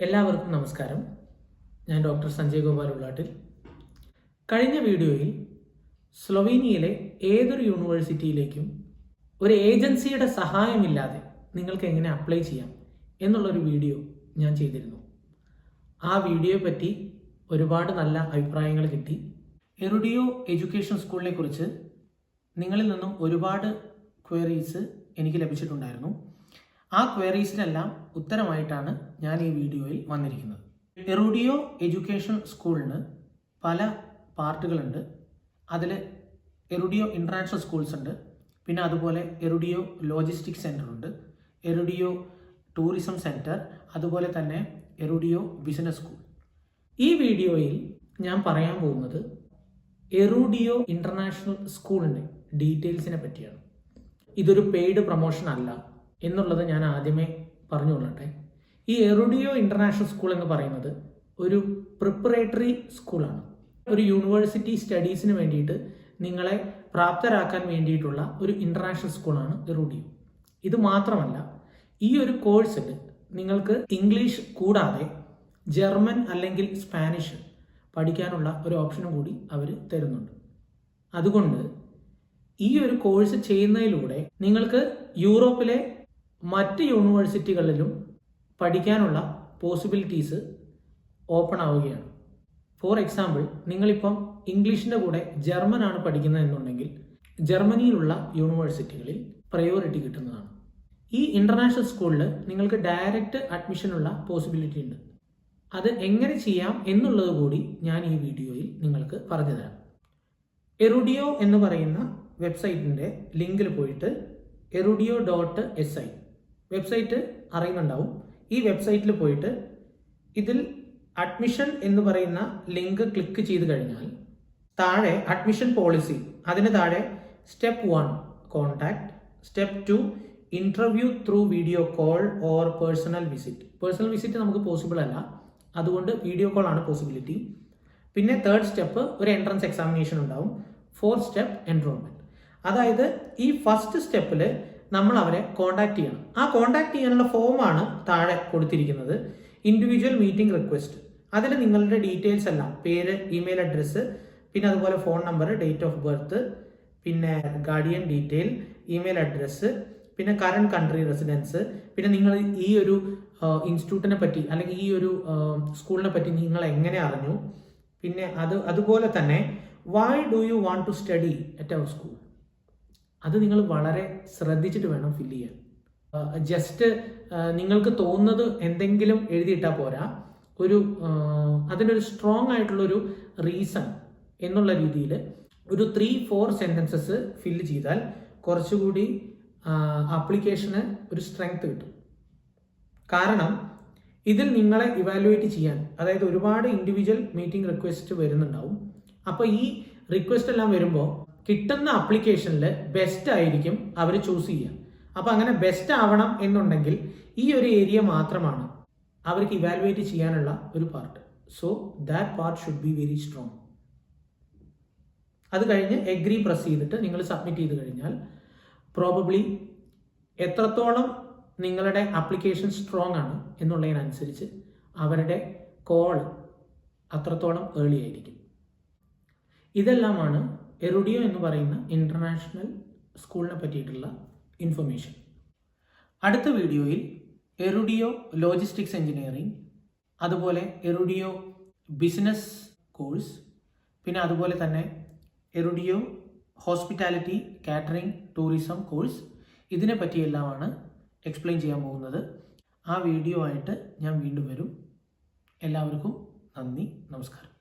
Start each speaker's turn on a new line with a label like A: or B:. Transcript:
A: എല്ലാവർക്കും നമസ്കാരം. ഞാൻ ഡോക്ടർ സഞ്ജയ് ഗോപാൽ ഉള്ളാട്ടിൽ. കഴിഞ്ഞ വീഡിയോയിൽ സ്ലൊവീനിയയിലെ ഏതൊരു യൂണിവേഴ്സിറ്റിയിലേക്കും ഒരു ഏജൻസിയുടെ സഹായമില്ലാതെ നിങ്ങൾക്ക് എങ്ങനെ അപ്ലൈ ചെയ്യാം എന്നുള്ളൊരു വീഡിയോ ഞാൻ ചെയ്തിരുന്നു. ആ വീഡിയോയെ പറ്റി ഒരുപാട് നല്ല അഭിപ്രായങ്ങൾ കിട്ടി. എറുഡിയോ എഡ്യൂക്കേഷൻ സ്കൂളിനെ കുറിച്ച് നിങ്ങളിൽ നിന്നും ഒരുപാട് ക്വയറീസ് എനിക്ക് ലഭിച്ചിട്ടുണ്ടായിരുന്നു. ആ ക്വയറീസിനെല്ലാം ഉത്തരമായിട്ടാണ് ഞാൻ ഈ വീഡിയോയിൽ വന്നിരിക്കുന്നത്. എറുഡിയോ എഡ്യൂക്കേഷൻ സ്കൂളിന് പല പാർട്ടുകളുണ്ട്. അതിൽ എറുഡിയോ ഇന്റർനാഷണൽ സ്കൂൾസ് ഉണ്ട്. പിന്നെ അതുപോലെ എറുഡിയോ ലോജിസ്റ്റിക് സെന്റർ ഉണ്ട്. എറുഡിയോ ടൂറിസം സെന്റർ അതുപോലെ തന്നെ എറുഡിയോ ബിസിനസ് സ്കൂൾ ഈ വീഡിയോയിൽ ഞാൻ പറയാൻ പോകുന്നത് എറുഡിയോ ഇന്റർനാഷണൽ സ്കൂളിന്റെ ഡീറ്റെയിൽസിനെ പറ്റിയാണ്. ഇതൊരു പെയ്ഡ് പ്രൊമോഷൻ അല്ല. എന്നുള്ളത് ഞാൻ ആദ്യമേ പറഞ്ഞുകൊള്ളട്ടെ. ഈ എറുഡിയോ ഇന്റർനാഷണൽ സ്കൂൾ എന്ന് പറയുന്നത് ഒരു പ്രിപ്പറേറ്ററി സ്കൂളാണ്. ഒരു യൂണിവേഴ്സിറ്റി സ്റ്റഡീസിന് വേണ്ടിയിട്ട് നിങ്ങളെ പ്രാപ്തരാക്കാൻ വേണ്ടിയിട്ടുള്ള ഒരു ഇന്റർനാഷണൽ സ്കൂളാണ് എറുഡിയോ. ഇത് മാത്രമല്ല ഈ ഒരു കോഴ്സിൽ നിങ്ങൾക്ക് ഇംഗ്ലീഷ് കൂടാതെ ജർമ്മൻ അല്ലെങ്കിൽ സ്പാനിഷ് പഠിക്കാനുള്ള ഒരു ഓപ്ഷനും കൂടി അവർ തരുന്നുണ്ട്. അതുകൊണ്ട് ഈ ഒരു കോഴ്സ് ചെയ്യുന്നതിലൂടെ നിങ്ങൾക്ക് യൂറോപ്പിലെ മറ്റ് യൂണിവേഴ്സിറ്റികളിലും പഠിക്കാനുള്ള പോസിബിലിറ്റീസ് ഓപ്പൺ ആവുകയാണ്. ഫോർ എക്സാമ്പിൾ നിങ്ങളിപ്പം ഇംഗ്ലീഷിന്റെ കൂടെ ജർമ്മൻ ആണ് പഠിക്കുന്നത് എന്നുണ്ടെങ്കിൽ ജർമ്മനിയിലുള്ള യൂണിവേഴ്സിറ്റികളിൽ പ്രയോറിറ്റി കിട്ടുന്നതാണ്. ഈ ഇന്റർനാഷണൽ സ്കൂളിൽ നിങ്ങൾക്ക് ഡയറക്റ്റ് അഡ്മിഷനുള്ള പോസിബിലിറ്റി ഉണ്ട്. അത് എങ്ങനെ ചെയ്യാം എന്നുള്ളത് കൂടി ഞാൻ ഈ വീഡിയോയിൽ നിങ്ങൾക്ക് പറഞ്ഞു തരാം എറുഡിയോ എന്ന് പറയുന്ന വെബ്സൈറ്റിന്റെ ലിങ്കിൽ പോയിട്ട് Erudio dot S I. Website അറിയുന്നുണ്ടാവും. ഈ വെബ്സൈറ്റിൽ പോയിട്ട് ഇതിൽ അഡ്മിഷൻ എന്ന് പറയുന്ന ലിങ്ക് ക്ലിക്ക് ചെയ്ത് കഴിഞ്ഞാൽ താഴെ അഡ്മിഷൻ പോളിസി അതിന് താഴെ step one contact step two interview through video call or personal visit. Personal visit നമുക്ക് പോസിബിൾ അല്ല. അതുകൊണ്ട് വീഡിയോ കോൾ ആണ് പോസിബിലിറ്റി. പിന്നെ തേർഡ് സ്റ്റെപ്പ് ഒരു എൻട്രൻസ് എക്സാമിനേഷൻ ഉണ്ടാവും. Fourth step enrolment. അതായത് ഈ ഫസ്റ്റ് സ്റ്റെപ്പിൽ നമ്മൾ അവരെ കോൺടാക്ട് ചെയ്യണം. ആ കോൺടാക്ട് ചെയ്യാനുള്ള ഫോമാണ് താഴെ കൊടുത്തിരിക്കുന്നത്. ഇൻഡിവിജ്വൽ മീറ്റിംഗ് റിക്വസ്റ്റ് അതിൽ നിങ്ങളുടെ ഡീറ്റെയിൽസ് എല്ലാം പേര് ഇമെയിൽ അഡ്രസ്സ് പിന്നെ അതുപോലെ phone number date of birth പിന്നെ ഗാർഡിയൻ ഡീറ്റെയിൽ ഇമെയിൽ അഡ്രസ്സ് പിന്നെ കറണ്ട് കൺട്രി റെസിഡൻസ് പിന്നെ നിങ്ങൾ ഈ ഒരു ഇൻസ്റ്റിറ്റ്യൂട്ടിനെ പറ്റി അല്ലെങ്കിൽ ഈ ഒരു സ്കൂളിനെ പറ്റി നിങ്ങൾ എങ്ങനെ അറിഞ്ഞു? പിന്നെ അത് അതുപോലെ തന്നെ why do you want to study at our school അത് നിങ്ങൾ വളരെ ശ്രദ്ധിച്ചിട്ട് വേണം ഫില്ല് ചെയ്യാൻ. ജസ്റ്റ് നിങ്ങൾക്ക് തോന്നുന്നത് എന്തെങ്കിലും എഴുതിയിട്ടാൽ പോരാ. ഒരു അതിനൊരു സ്ട്രോങ് ആയിട്ടുള്ളൊരു റീസൺ എന്നുള്ള രീതിയിൽ ഒരു ത്രീ ഫോർ സെന്റൻസസ് ഫില്ല് ചെയ്താൽ കുറച്ചുകൂടി ആപ്ലിക്കേഷന് ഒരു സ്ട്രെങ്ത് കിട്ടും. കാരണം ഇതിൽ നിങ്ങളെ ഇവാലുവേറ്റ് ചെയ്യാൻ അതായത് ഒരുപാട് ഇൻഡിവിജ്വൽ മീറ്റിംഗ് റിക്വസ്റ്റ് വരുന്നുണ്ടാവും. അപ്പോൾ ഈ റിക്വസ്റ്റ് എല്ലാം വരുമ്പോൾ കിട്ടുന്ന അപ്ലിക്കേഷനിൽ ബെസ്റ്റ് ആയിരിക്കും അവർ ചൂസ് ചെയ്യുക അപ്പോൾ അങ്ങനെ ബെസ്റ്റ് ആവണം എന്നുണ്ടെങ്കിൽ ഈ ഒരു ഏരിയ മാത്രമാണ് അവർക്ക് ഇവാലുവേറ്റ് ചെയ്യാനുള്ള ഒരു part so that part should be very strong അത് കഴിഞ്ഞ് എഗ്രി പ്രസ് ചെയ്തിട്ട് നിങ്ങൾ സബ്മിറ്റ് ചെയ്ത് കഴിഞ്ഞാൽ പ്രോബബ്ലി എത്രത്തോളം നിങ്ങളുടെ അപ്ലിക്കേഷൻ സ്ട്രോങ് ആണ് എന്നുള്ളതിനനുസരിച്ച് അവരുടെ കോൾ അത്രത്തോളം ഏർലി ആയിരിക്കും. ഇതെല്ലാമാണ് എറുഡിയോ എന്ന് പറയുന്ന ഇന്റർനാഷണൽ സ്കൂളിനെ പറ്റിയിട്ടുള്ള ഇൻഫർമേഷൻ അടുത്ത വീഡിയോയിൽ എറുഡിയോ ലോജിസ്റ്റിക്സ് എഞ്ചിനീയറിംഗ് അതുപോലെ എറുഡിയോ ബിസിനസ് കോഴ്സ് പിന്നെ അതുപോലെ തന്നെ Erudio hospitality catering tourism course ഇതിനെ പറ്റിയെല്ലാമാണ് എക്സ്പ്ലെയിൻ ചെയ്യാൻ പോകുന്നത്. ആ വീഡിയോ ആയിട്ട് ഞാൻ വീണ്ടും വരും. എല്ലാവർക്കും നന്ദി നമസ്കാരം.